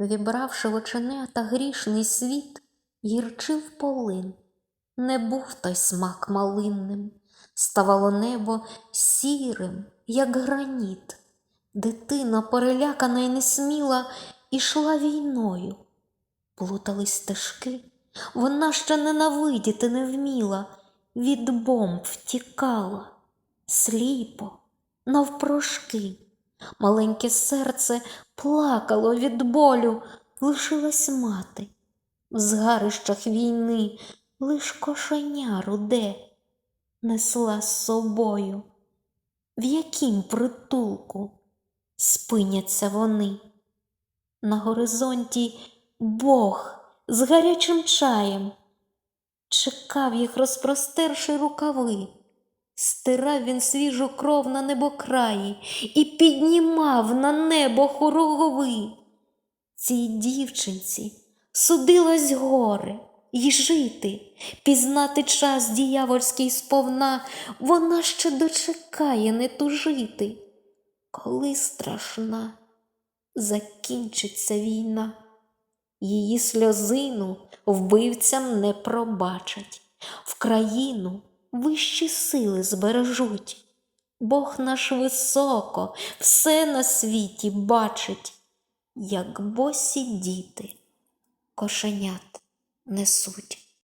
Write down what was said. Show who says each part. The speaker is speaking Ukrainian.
Speaker 1: Вібравши в оченята грішний світ, гірчив полин. Не був той смак малинним, ставало небо сірим, як граніт. Дитина, перелякана й несміла, ішла війною. Плутались стежки, вона ще ненавидіти не вміла, від бомб втікала, сліпо, навпрошки. Маленьке серце плакало від болю, лишилась мати. В згарищах війни лиш кошеня руде несла з собою. В яким притулку спиняться вони? На горизонті Бог з гарячим чаєм чекав їх, розпростерши рукави. Стирав він свіжу кров на небокраї і піднімав на небо хоругви. Цій дівчинці судилось горе й жити, пізнати час діявольський сповна, вона ще дочекає не тужити, коли страшна закінчиться війна. Її сльозину вбивцям не пробачать, в країну вищі сили збережуть. Бог наш високо все на світі бачить, як босі діти кошенят несуть.